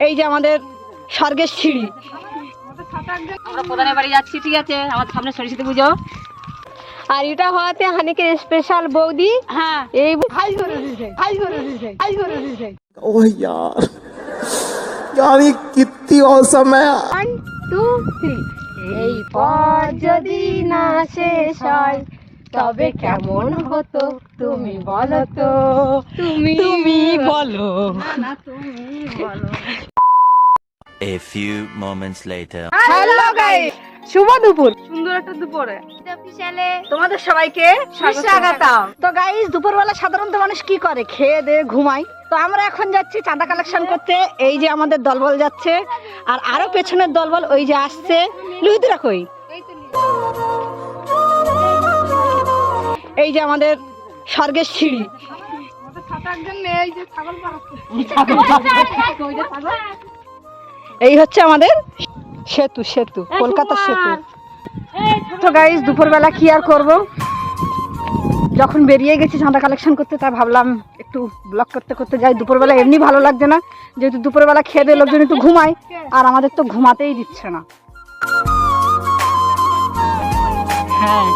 এই যে আমাদের স্বর্গের সিঁড়ি আমরা প্রধানের বাড়ি যাচ্ছি ঠিক আছে আমার সামনে সরস্বতী পুজো আর এটা হওয়াতে হানিকে স্পেশাল বৌদি হ্যাঁ এই ओह यार यार ये कितनी औसम है यार ওয়ান টু থ্রি এই পথ যদি না শেষ হয় তবে কেমন হতো তুমি বলো তো তুমি তুমি বলো A few moments later. Hello guys শুভ দুপুর। সুন্দর একটা দুপুরে। তোমাদের সবাইকে স্বাগতম। তো গাইস দুপুরবেলা সাধারণত মানুষ কি করে? খেয়ে দিয়ে ঘুমায়। তো আমরা এখন যাচ্ছি চাঁদা কালেকশন করতে। এই যে আমাদের দলবল যাচ্ছে। আর আরও পেছনের দলবল ওই যে আসছে। লুহিতরা কই? এই যে আমাদের স্বর্গের সিঁড়ি। এই হচ্ছে আমাদের সেতু সেতু কলকাতা সেতু। তো গাইস দুপুরবেলা কি আর করব? যখন বেরিয়ে গেছি চাঁদা কালেকশন করতে তাই ভাবলাম একটু ব্লগ করতে করতে যাই। দুপুরবেলা এমনি ভালো লাগছে না যেহেতু দুপুরবেলা খেয়ে দিয়ে লোকজন একটু ঘুমায় আর আমাদের তো ঘুমাতেই দিচ্ছে না। হ্যাঁ।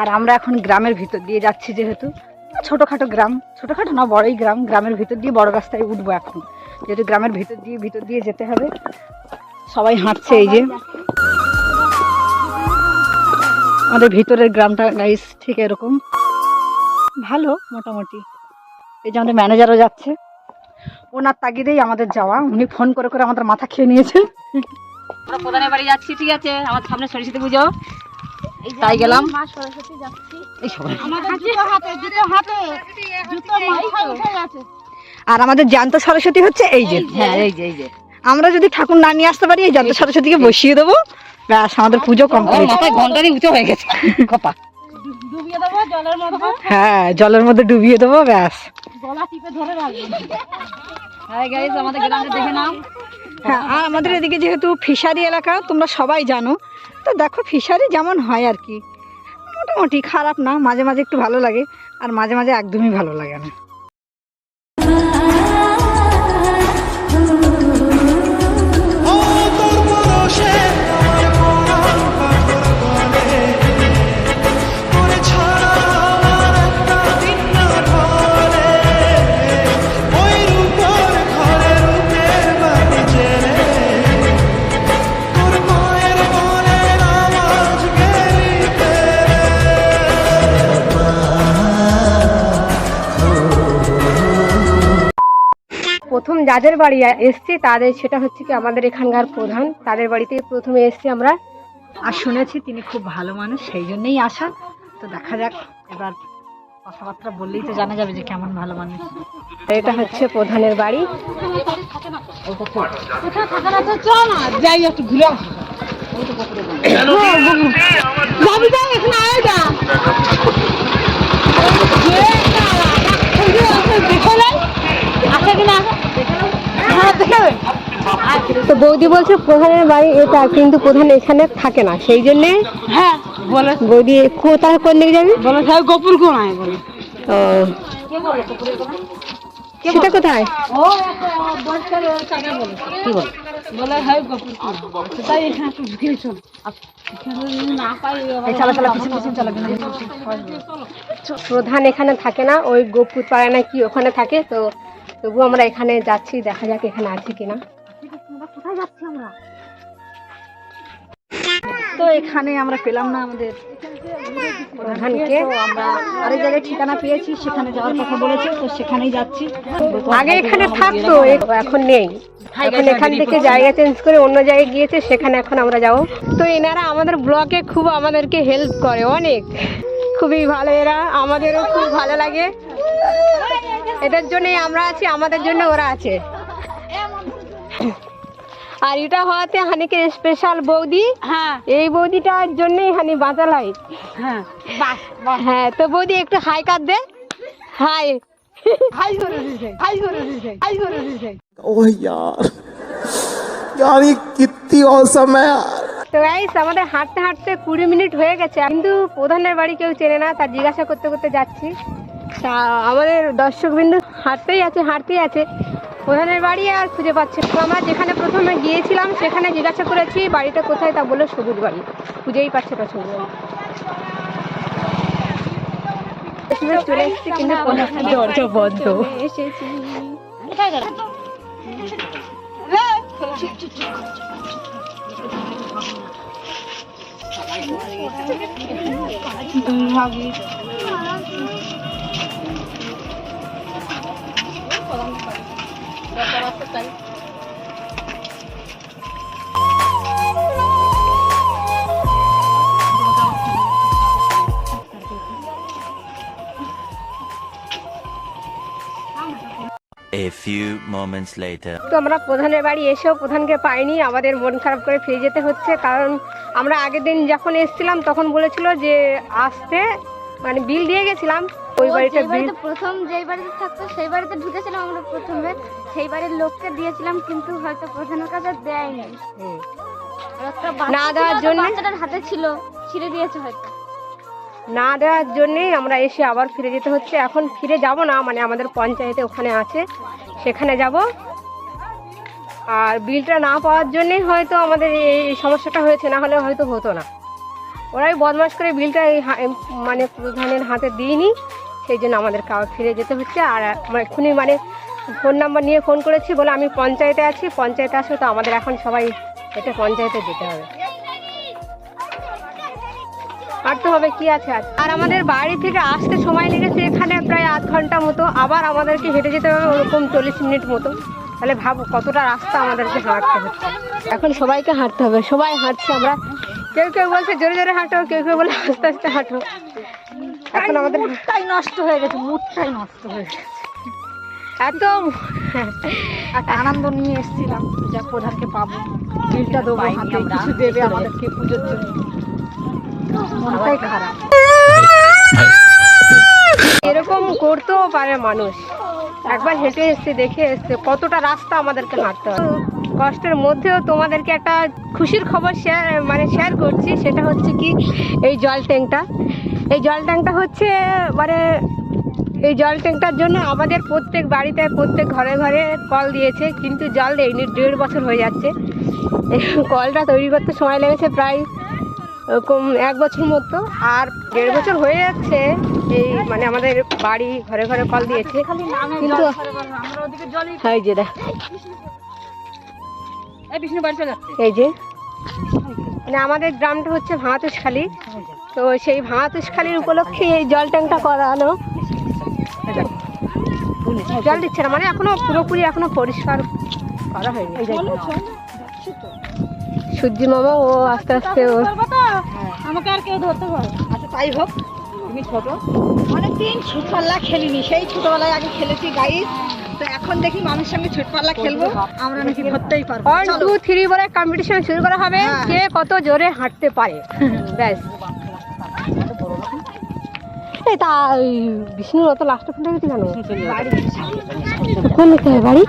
আর আমরা এখন গ্রামের ভিতর দিয়ে যাচ্ছি যেহেতু। ছোটোখাটো গ্রাম, ছোটোখাটো না, বড়ই গ্রাম, গ্রামের ভিতর দিয়ে বড় রাস্তায় উঠবো এখন। যেহেতু গ্রামের ভিতর দিয়ে ভিতর দিয়ে যেতে হবে। সবাই হাঁটছে এই যে। আমাদের ভিতরের গ্রামটা গাইস ঠিক এরকম। ভালো, মোটামুটি। এই যে আমাদের ম্যানেজারও যাচ্ছে। ওনার তাগিদেই আমাদের যাওয়া। উনি ফোন করে করে আমাদের মাথা খেয়ে নিয়েছেন আমরা প্রধানের বাড়ি যাচ্ছি, ঠিক আছে। আমার সামনে সরস্বতী পুজো। তাই গেলাম। আর আমাদের জ্যান্ত সরস্বতী হচ্ছে এই যে। হ্যাঁ এই যে এই যে। আমরা যদি ঠাকুর না নিয়ে আসতে পারি এই জ্যান্ত সরস্বতীকে বসিয়ে দেবো। ব্যাস আমাদের পুজো আমার কমপ্লিট। ঘন্টারই উঁচু হয়ে গেছে। কপা। হ্যাঁ জলের মধ্যে ডুবিয়ে দেবো ব্যাস। হ্যাঁ গাইস আমাদের গ্রামটা দেখে নাও। হ্যাঁ আর আমাদের এদিকে যেহেতু ফিশারি এলাকা তোমরা সবাই জানো। তো দেখো ফিশারি যেমন হয় আর কি। মোটামুটি খারাপ না, মাঝে মাঝে একটু ভালো লাগে, আর মাঝে মাঝে একদমই ভালো লাগে না। প্রথম যাদের বাড়ি এসছি তাদের সেটা হচ্ছে কি আমাদের এখানকার প্রধান। তাদের বাড়িতে প্রথমে এসছি আমরা। আর শুনেছি তিনি খুব ভালো মানুষ সেই জন্যেই আসা। তো দেখা যাক এবার কথাবার্তা বললেই তো জানা যাবে যে কেমন ভালো মানুষ। এটা হচ্ছে প্রধানের বাড়ি। তো বৌদি বলছে প্রধানের বাড়ি এটা কিন্তু প্রধান এখানে থাকে না সেই জন্যে হ্যাঁ বলে। বৌদি কোথায় কোন দিকে যাবি? বলে স্যার গোপুর কোনায় বলে। ও সেটা কোথায়? বলে। হ্যাঁ গোপুর এখানে প্রধান এখানে থাকে না ওই গোপুর পাড়া না কি ওখানে থাকে তো তবু আমরা এখানে যাচ্ছি দেখা যাক এখানে আছে কিনা। তো এখানে আমরা পেলাম না আমাদের প্রধানকে আমরা আরেক জায়গায় ঠিকানা পেয়েছি সেখানে যাওয়ার কথা বলেছে তো সেখানেই যাচ্ছি। আগে এখানে থাকতো এখন নেই। এখন এখান থেকে জায়গা চেঞ্জ করে অন্য জায়গায় গিয়েছে সেখানে এখন আমরা যাব। তো এনারা আমাদের ব্লকে খুব আমাদেরকে হেল্প করে অনেক। খুবই ভালো এরা আমাদেরও খুব ভালো লাগে। এদের জন্যই আমরা আছি আমাদের জন্য ওরা আছে। আর এটা হওয়াতে হানিকে স্পেশাল বৌদি হ্যাঁ এই বৌদিটার জন্যই হানি বাঁচালাই হ্যাঁ হ্যাঁ তো বৌদি একটু হাই কাট দে হাই ओह यार यार ये कितनी औसम है यार তো গাইস আমাদের হাঁটতে হাঁটতে কুড়ি মিনিট হয়ে গেছে কিন্তু প্রধানের বাড়ি কেউ চেনে না তার জিজ্ঞাসা করতে করতে যাচ্ছি তা আমাদের দর্শকবৃন্দ হাঁটতেই আছে হাঁটতেই আছে প্রধানের বাড়ি আর খুঁজে পাচ্ছে আমরা যেখানে প্রথমে গিয়েছিলাম সেখানে জিজ্ঞাসা করেছি বাড়িটা কোথায়? তা বলে সবুজ বাড়ি। খুঁজেই পাচ্ছে না সবুজ বাড়ি। চলে এসেছি কিন্তু দরজা বন্ধ। এসেছি। A few moments later. তো আমরা প্রধানের বাড়ি এসেও প্রধানকে পাইনি, আমাদের মন খারাপ করে ফিরে যেতে হচ্ছে, কারণ আমরা আগের দিন যখন এসেছিলাম তখন বলেছিল যে আসতে মানে বিল দিয়ে গেছিলাম ওই বাড়িটা প্রথম যেই বাড়িতে থাকতো সেই বাড়িতে ঢুকেছিলাম আমরা প্রথমে। সেই বাড়ির লোককে দিয়েছিলাম কিন্তু হয়তো প্রধানের কাছে দেয়নি। না দেওয়ার জন্যে? বাচ্চাটার হাতে ছিল ছিঁড়ে দিয়েছে হয়তো। না দেওয়ার জন্যেই আমরা এসে আবার ফিরে যেতে হচ্ছে। এখন ফিরে যাব না মানে আমাদের পঞ্চায়েতে ওখানে আছে। সেখানে যাব। আর বিলটা না পাওয়ার জন্যেই হয়তো আমাদের এই এই সমস্যাটা হয়েছে না হলে হয়তো হতো না। ওরাই বদমাস করে বিলটা এই মানে প্রধানের হাতে দিইনি। সেই জন্য আমাদেরকে আবার ফিরে যেতে হচ্ছে। আর এক্ষুনি মানে ফোন নাম্বার নিয়ে ফোন করেছি বলে আমি পঞ্চায়েতে আছি। পঞ্চায়েতে আসো তো আমাদের এখন সবাই এটা পঞ্চায়েতে যেতে হবে। আর তো হবে কি আছে আর? আর আমাদের বাড়ি থেকে আসতে সময় লেগেছে এখানে প্রায় আধ ঘণ্টা মতো। আবার আমাদেরকে হেঁটে যেতে হবে ওরকম চল্লিশ মিনিট মতো। তাহলে ভাবো কতটা রাস্তা আমাদেরকে হাঁটতে হচ্ছে। এখন সবাইকে হাঁটতে হবে। সবাই হাঁটছে আমরা। কেউ কেউ বলছে জোরে জোরে হাঁটো, কেউ কেউ বলে আস্তে আস্তে হাঁটো। এখন আমাদের মুডটাই নষ্ট হয়ে গেছে মুডটাই নষ্ট হয়ে গেছে। এত আনন্দ নিয়ে এসেছিলাম যা প্রধানকে পাবো। বিলটা দেবো হাতে কিছু দেবে আমাদেরকে পুজোর জন্য। মনটাই খারাপ। এরকম করতেও পারে মানুষ। একবার হেঁটে এসছে দেখে এসছে কতটা রাস্তা আমাদেরকে হাঁটতে হয় কষ্টের মধ্যেও তোমাদেরকে একটা খুশির খবর শেয়ার মানে শেয়ার করছি সেটা হচ্ছে কি এই জল ট্যাঙ্কটা এই জল ট্যাঙ্কটা হচ্ছে মানে এই জল ট্যাঙ্কটার জন্য আমাদের প্রত্যেক বাড়িতে প্রত্যেক ঘরে ঘরে কল দিয়েছে কিন্তু জল দেয়নি দেড় বছর হয়ে যাচ্ছে। এই কলটা তৈরি করতে সময় লেগেছে প্রায় ওরকম এক বছর মতো আর দেড় বছর হয়ে যাচ্ছে এই মানে আমাদের বাড়ি ঘরে ঘরে কল দিয়েছে। কিন্তু এই যে। এই যে মানে আমাদের গ্রামটা হচ্ছে ভাঁতুশখালী। তো সেই ভাঁতুশখালীর উপলক্ষে এই জল ট্যাঙ্কটা করানো জল দিচ্ছে না মানে এখনও পুরোপুরি এখনও পরিষ্কার করা হয়নি। সূর্যি মামা ও আস্তে আস্তে ও আমাকে আর কেউ ধরতে পারে আচ্ছা তাই হোক তুমি ছোট। অনেকদিন ছোটপাল্লা খেলিনি সেই ছোটবেলায় আগে খেলেছি গাইস তো এখন দেখি মামির সঙ্গে ছুটপাল্লা খেলব। আমরা নাকি ধরতেই পারব ওয়ান টু থ্রি বলে কম্পিটিশন শুরু করা হবে। হ্যাঁ। কে কত জোরে হাঁটতে পারে? ব্যাস। এই তা ওই বিষ্ণুর অত লাস্টে ফোনটা গেছি কেন? কোন দিকে হবে বাড়ি।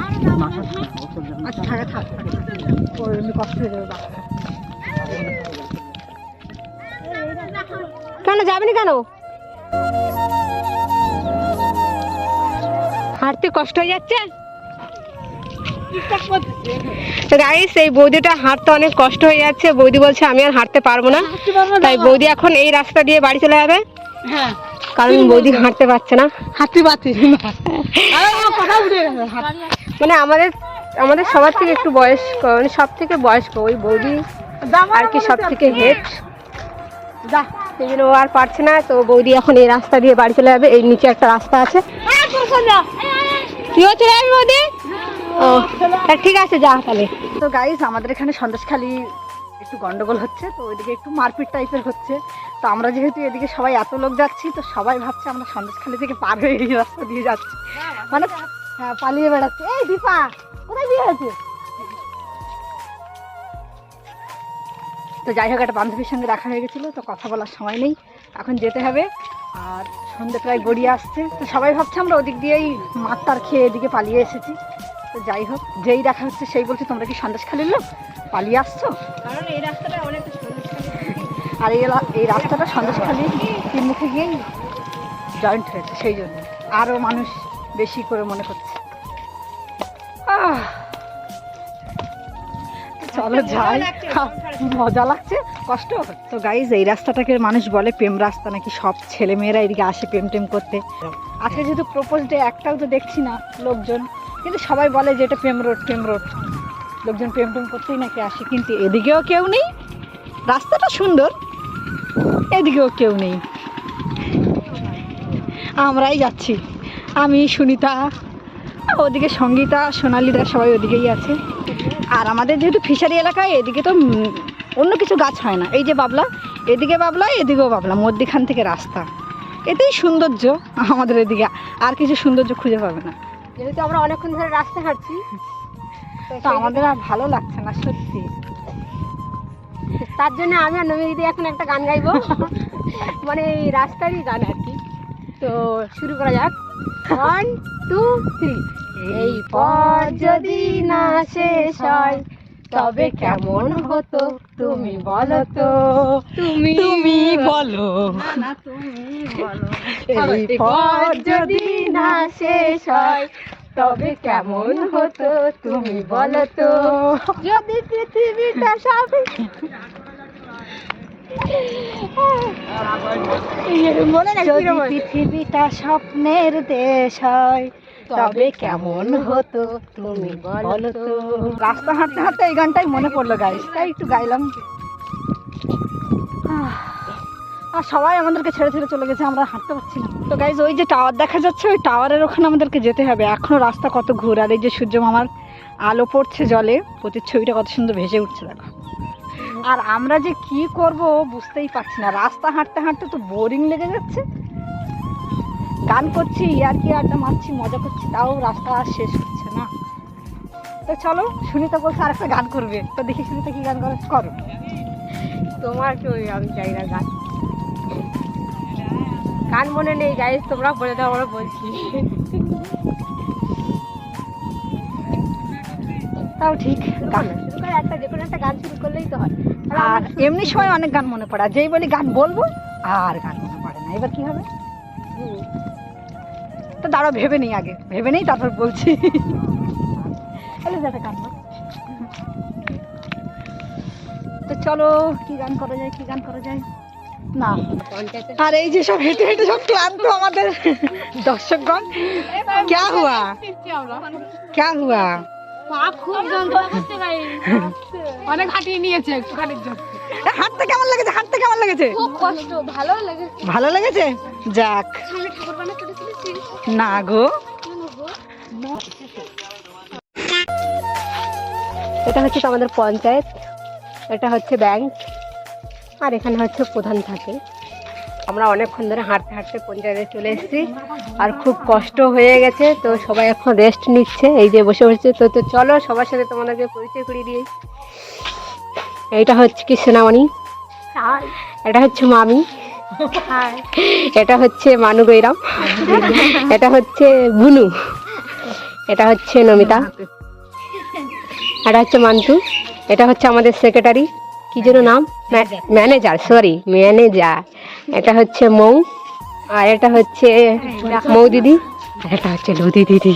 কেন যাবেনি কেন? হাঁটতে কষ্ট হয়ে যাচ্ছে? গাইস এই বৌদিটা হাঁটতে অনেক কষ্ট হয়ে যাচ্ছে। বৌদি বলছে আমি আর হাঁটতে পারব না। তাই বৌদি এখন এই রাস্তা দিয়ে বাড়ি চলে যাবে। হ্যাঁ। কারণ বৌদি হাঁটতে পারছে না। হাঁটতে পারছি কথা উঠে গেছে। হাঁট- মানে আমাদের আমাদের সবার থেকে একটু বয়স্ক মানে সব থেকে বয়স্ক ওই বৌদি আর কি সব থেকে হেড। যা। সেই জন্য ও আর পারছে না তো বৌদি এখন এই রাস্তা দিয়ে বাড়ি চলে যাবে। এই নিচে একটা রাস্তা আছে। তুইও চলে যাবি বৌদি? ও তা ঠিক আছে যা তাহলে। তো গাইস আমাদের এখানে সন্দেশখালি একটু গন্ডগোল হচ্ছে তো ওইদিকে একটু মারপিট টাইপের হচ্ছে। তো আমরা যেহেতু এদিকে সবাই এত লোক যাচ্ছি তো সবাই ভাবছে আমরা সন্দেশখালি থেকে পার হয়ে এই রাস্তা দিয়ে যাচ্ছি। মানে হ্যাঁ পালিয়ে বেড়াচ্ছে। এই দীপা কোথায় বিয়ে হয়েছে? তো যাই হোক একটা বান্ধবীর সঙ্গে দেখা হয়ে গেছিল তো কথা বলার সময় নেই এখন যেতে হবে। আর সন্ধ্যে প্রায় গড়িয়ে আসছে তো সবাই ভাবছে আমরা ওদিক দিয়েই মাত্তার খেয়ে এদিকে পালিয়ে এসেছি। তো যাই হোক যেই দেখা হচ্ছে সেই বলছে তোমরা কি সন্দেশখালির লোক? পালিয়ে আসছো? কারণ এই রাস্তাটা অনেকটা আর এই রাস্তাটা সন্দেশখালি তিন মুখে গিয়েই জয়েন্ট হয়েছে সেই জন্য। আরও মানুষ বেশি করে মনে করছে। আহ, চলো যাই। মজা লাগছে কষ্ট। তো গাইজ এই রাস্তাটাকে মানুষ বলে প্রেম রাস্তা নাকি সব ছেলে মেয়েরা এদিকে আসে প্রেম টেম করতে? আজকে যেহেতু প্রপোজ ডে একটাও তো দেখছি না লোকজন। কিন্তু সবাই বলে যে এটা প্রেম রোড প্রেম রোড। লোকজন প্রেম টেম করতেই নাকি আসে, কিন্তু এদিকেও কেউ নেই। রাস্তাটা সুন্দর, এদিকেও কেউ নেই। আমরাই যাচ্ছি। আমি, সুনিতা, ওদিকে সঙ্গীতা, সোনালিরা সবাই ওদিকেই আছে। আর আমাদের যেহেতু ফিশারি এলাকায় এদিকে তো অন্য কিছু গাছ হয় না। এই যে বাবলা, এদিকে বাবলা, এদিকেও বাবলা, মধ্যখান থেকে রাস্তা। এতেই সৌন্দর্য আমাদের এদিকে। আর কিছু সৌন্দর্য খুঁজে পাবে না। যেহেতু আমরা অনেকক্ষণ ধরে রাস্তা হাঁটছি তো আমাদের আর ভালো লাগছে না সত্যি। তার জন্য আমি আর নবী দিদি এখন একটা গান গাইবো। মানে এই রাস্তারই গান আর কি। তো শুরু করা যাক। ওয়ান টু থ্রি এই পথ যদি না শেষ হয় তবে কেমন হতো তুমি বলো তো। তুমি তুমি বলো। তুমি বলো। এই পথ যদি না শেষ হয় তবে কেমন হতো তুমি বলো তো। যদি পৃথিবীটা সব মনে যদি পৃথিবীটা স্বপ্নের দেশ হয় তবে কেমন হতো তুমি বলো তো। রাস্তা হাঁটতে হাঁটতে এই গানটাই মনে পড়ল গাইস তাই একটু গাইলাম। আর সবাই আমাদেরকে ছেড়ে ছেড়ে চলে গেছে, আমরা হাঁটতে পারছি না। তো গাইজ ওই যে টাওয়ার দেখা যাচ্ছে, ওই টাওয়ারের ওখানে আমাদেরকে যেতে হবে। এখনও রাস্তা কত ঘুর, আর এই যে সূর্য মামার আলো পড়ছে জলে, প্রতিচ্ছবিটা কত সুন্দর ভেসে উঠছে, দেখো। আর আমরা যে কি করব বুঝতেই পারছি না। রাস্তা হাঁটতে হাঁটতে তো বোরিং লেগে যাচ্ছে। গান করছি, ইয়ার কি আড্ডা মারছি, মজা করছি, তাও রাস্তা আর শেষ হচ্ছে না। তো চলো, সুনিতা বলছে আরেকটা গান করবে। তো দেখি সুনিতা কি গান করে, করো। তোমার কি আমি চাই না, গান গান মনে নেই গাইজ তোমরা বলে দাও, আমরা বলছি। তাও ঠিক গান একটা যে কোনো। একটা গান শুরু করলেই তো হয় আর এমনি সময় অনেক গান মনে পড়ে যেই বলি গান বলব, আর গান মনে পড়ে না। এবার কি হবে? তো দাঁড়াও, ভেবে নেই আগে। ভেবে নেই। তো চলো, কি গান করা যায়, কি গান করা যায়? না। আর এই যে সব হেঁটে হেঁটে সব ক্লান্ত আমাদের দর্শকগণ। ক্যা হুয়া? ক্যা হুয়া? অনেক হাঁটিয়ে নিয়েছে একটুখানির জন্য। হাঁটতে কেমন লেগেছে? হাঁটতে কেমন লেগেছে? ভালো লাগে ভালো লেগেছে? যাক। না গো। এটা হচ্ছে আমাদের পঞ্চায়েত। এটা হচ্ছে ব্যাংক। আর এখানে হচ্ছে প্রধান থাকে। আমরা অনেকক্ষণ ধরে হাঁটতে হাঁটতে পঞ্চায়েতে চলে এসেছি আর খুব কষ্ট হয়ে গেছে তো সবাই এখন রেস্ট নিচ্ছে এই যে বসে বসে তো তো চলো সবার সাথে তোমাদেরকে পরিচয় করিয়ে দিই। এইটা হচ্ছে কি সোনামণি? এটা হচ্ছে মামি। এটা হচ্ছে মানু গৈরাম এটা হচ্ছে বুনু এটা হচ্ছে নমিতা। এটা হচ্ছে মান্টু এটা হচ্ছে আমাদের সেক্রেটারি কি যেন নাম? ম্যানেজার সরি ম্যানেজার এটা হচ্ছে মৌ আর এটা হচ্ছে মৌ দিদি? আর এটা হচ্ছে লুদি দিদি।